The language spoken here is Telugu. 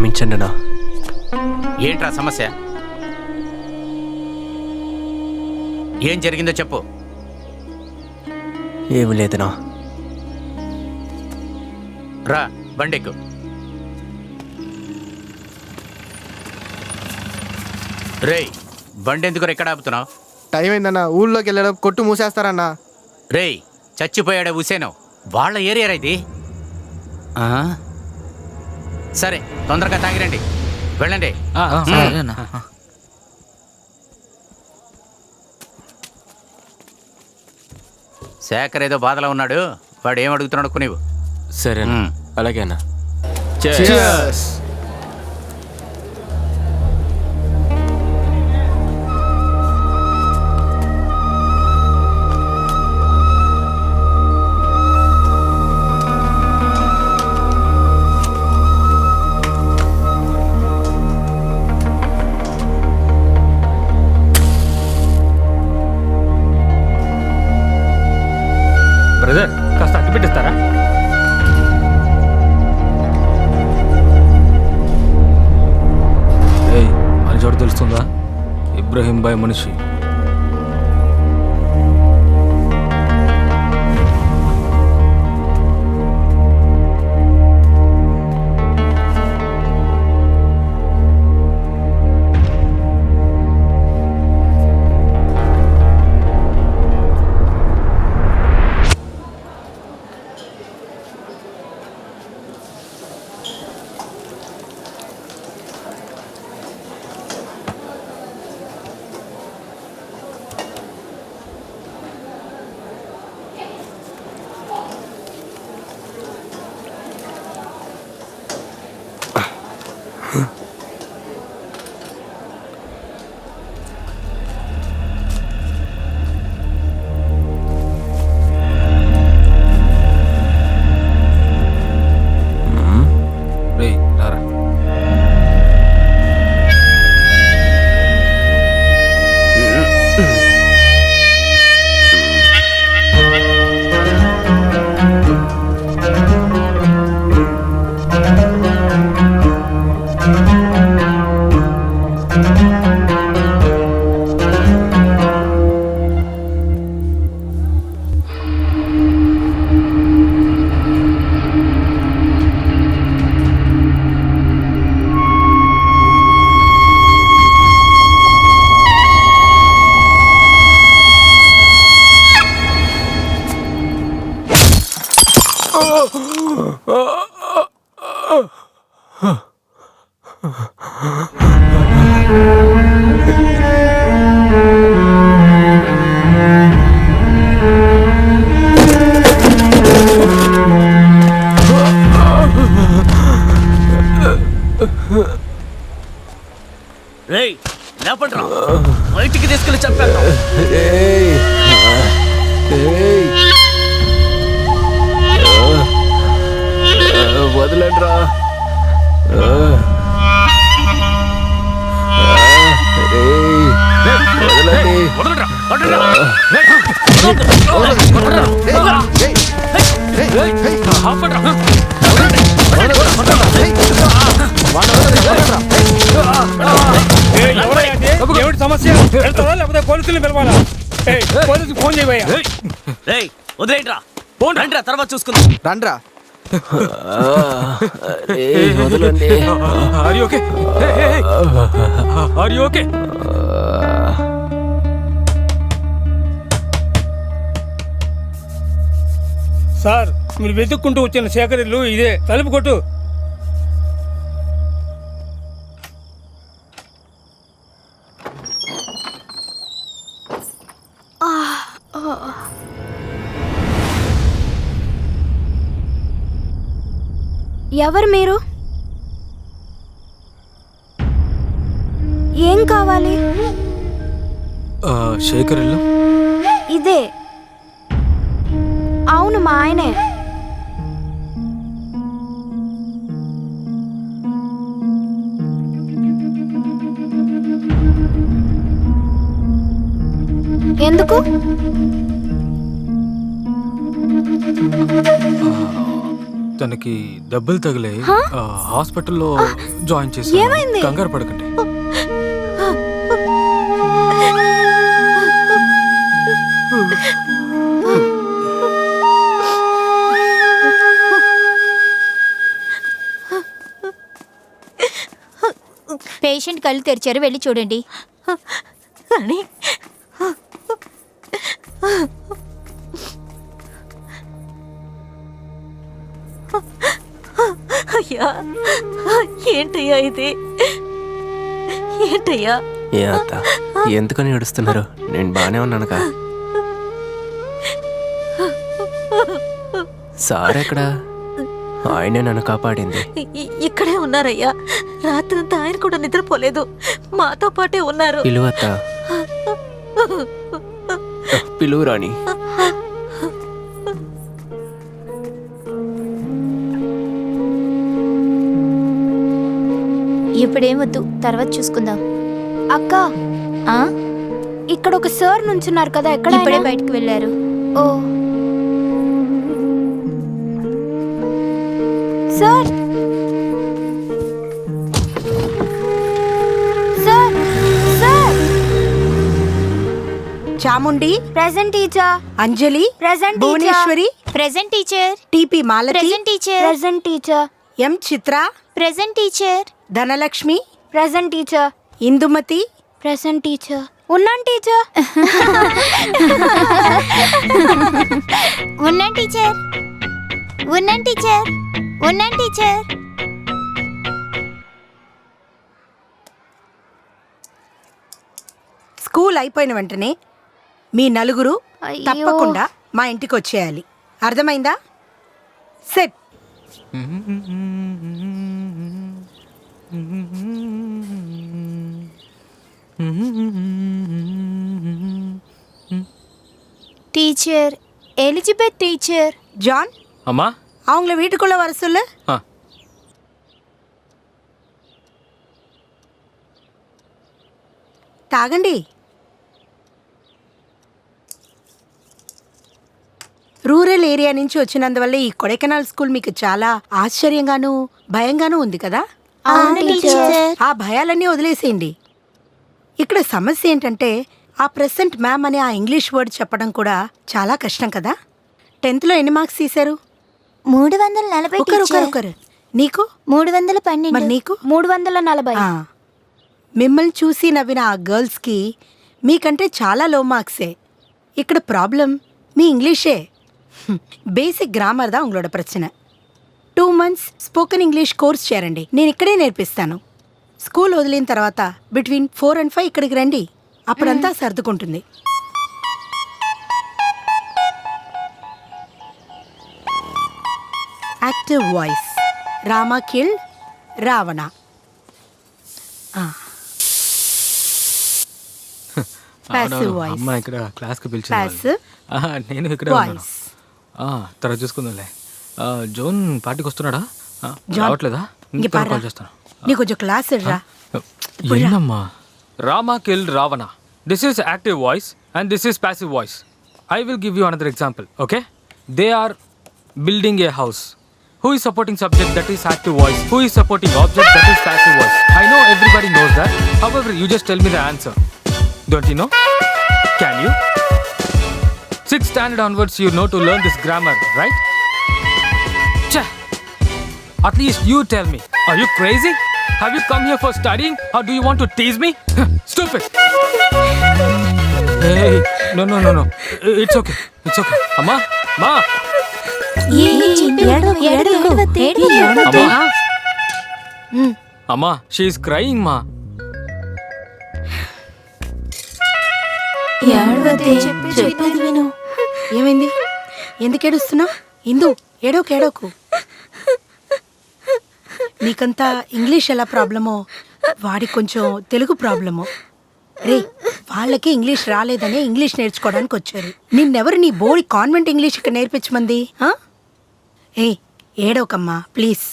క్షమించండి నా ఏంట్రా సమస్య? ఏం జరిగిందో చెప్పు. ఏమి లేదునా. రా బండెక్కు. రేయ్ బండి ఎందుకు ఎక్కడ ఆపుతున్నావు? టైం అయిందన్న ఊళ్ళోకి వెళ్ళడం కొట్టు మూసేస్తారన్నా. రేయ్ చచ్చిపోయాడే ఉసేను వాళ్ళ ఏరియా ఇది. ఆ? సరే తొందరగా తాగిరండి. వెళ్ళండి. సరేనా శేఖర్ ఏదో బాధలో ఉన్నాడు. వాడు ఏం అడుగుతున్నాడు కొనివు సరేనా? మ్మ్. అలాగేనా? ইব্রাহিম ভাই মনীষী ఆపట్రా ఏమిటి సమస్య? వెళ్తావా? లేకపోతే పోలీసులు పిలవాలా? పోలీసులు ఫోన్ చేయబోయా? వదిలేంట్రా ఫోన్ రండిరా తర్వాత చూసుకుందాం. రండ్రా. వదలండి are you okay are you okay sir మీరు వెతుక్కుంటూ వచ్చిన శేఖర్ ఇల్లు ఇదే. తలుపు కొట్టు. ఎవరు మీరు? ఏం కావాలి? శేఖర్ ఇల్లు. ఇదే. అవును మా ఆయనే. ఎందుకు? తనకి దెబ్బలు తగిలే హాస్పిటల్లో జాయిన్ చేసి ఏమైంది? కంగారు పడకండి పేషెంట్ కళ్ళు తెరిచారు వెళ్ళి చూడండి అని అయ్యా. ఏంటయ్యా ఇది? ఏంటయ్యా? ఏ అత్త ఎందుకని ఏడుస్తున్నారు? నేను బాగానే ఉన్నానుగా సార్ ఎక్కడ? ఆయనే నన్ను కాపాడింది. ఇక్కడే ఉన్నారయ్యా. రాత్రంతా ఆయన కూడా నిద్రపోలేదు. మాతో పాటే ఉన్నారు. పిలువు అత్త. పిలువు రాణి. ఇప్పుడేమొద్దు తర్వాత చూసుకుందాం. అక్క! ఆ? ఇక్కడ ఒక సార్ నుంచున్నారు కదా ఎక్కడ ఇప్పుడే ఆయన? బయటకు వెళ్ళారు. ఓ. Sir! Sir! Sir! Chamundi? Present teacher. Anjali? Present Bhuvaneshwari? Present teacher. TP Malathi? Teacher. Present teacher. M Chitra? Present teacher. Dhanalakshmi? Present teacher Indumathi? Present teacher ఉన్నాను టీచర్ ఉన్నాను టీచర్ ఉన్నాను టీచర్ ఉన్నాను టీచర్ స్కూల్ అయిపోయిన వెంటనే మీ నలుగురు. తప్పకుండా మా ఇంటికి వచ్చేయాలి. అర్థమైందా? సెట్. டீச்சர் எலிஜபெத் டீச்சர் ஜான் అమ్మా அவங்கள வீட்டுக்குள்ள வர சொல்லு ఆ, తాగండి రూరల్ ఏరియా నుంచి వచ్చినందువల్ల ఈ కొడైకెనాల్ స్కూల్ మీకు చాలా ఆశ్చర్యంగాను భయంగాను ఉంది కదా అవును టీచర్ ఆ భయాలన్నీ వదిలేసేయండి ఇక్కడ సమస్య ఏంటంటే ఆ ప్రెసెంట్ మ్యామ్ అనే ఆ ఇంగ్లీష్ వర్డ్ చెప్పడం కూడా చాలా కష్టం కదా టెన్త్లో ఎన్ని మార్క్స్ తీశారు మూడు వందల నలభై ఒకరు ఒకరు టీచర్ ఒకరు నీకు మూడు వందల మరి పన్నెండు నీకు మూడు వందల నలభై ఆ, మిమ్మల్ని చూసి నవ్విన ఆ గర్ల్స్కి మీకంటే చాలా లో మార్క్సే ఇక్కడ ప్రాబ్లం మీ ఇంగ్లీషే బేసిక్ గ్రామర్ దా உங்களோட பிரச்சனை two months spoken English course చేరండి. నేను ఇక్కడే నేర్పిస్తాను. స్కూల్ వదిలిన తర్వాత బిట్వీన్ ఫోర్ అండ్ ఫైవ్ ఇక్కడికి రండి. అప్పుడంతా సర్దుకుంటుంది. Active voice. Rama kill Ravana. అమ్మ ఇక్కడ క్లాస్కి పిలిచింది Passive వాళ్ళు. ఆహా, నేను ఇక్కడే వాయిస్ తర్వాత చూసుకుందాంలే. ఆ, జోన్ పార్టీకి వస్తున్నాడా ఆ, జాన్, రావట్లేదా? ఇంక పారా. కాల్ చేస్తాను. నీ కొంచెం క్లాస్ రా Rama kill Ravana. This is active voice and this is passive voice I will give you another example okay they are building a house who is supporting subject that is active voice who is supporting object that is passive voice I know everybody knows that however you just tell me the answer don't you know can you six standard onwards you know to learn this grammar right At least you tell me. Are you crazy? Have you come here for studying or do you want to tease me? Stupid! Hey, no, no, no, no. It's okay. It's okay. Amma, Ma, Amma. Amma, she is crying, Ma. చెప్పేది విను ఏమైంది ఎందుకు ఏడుస్తున్నావు ఇందు ఏడోకు ఏడోకు నీకంతా ఇంగ్లీష్ ఎలా ప్రాబ్లమో వాడికి కొంచెం తెలుగు ప్రాబ్లమో. రే వాళ్ళకి ఇంగ్లీష్ రాలేదనే ఇంగ్లీష్ నేర్చుకోవడానికి వచ్చారు. నిన్నెవరు నీ బోడి కాన్వెంట్ ఇంగ్లీష్ ఇక్కడ నేర్పించమంది ఆ? ఏయ్ ఏడోకమ్మా ప్లీజ్.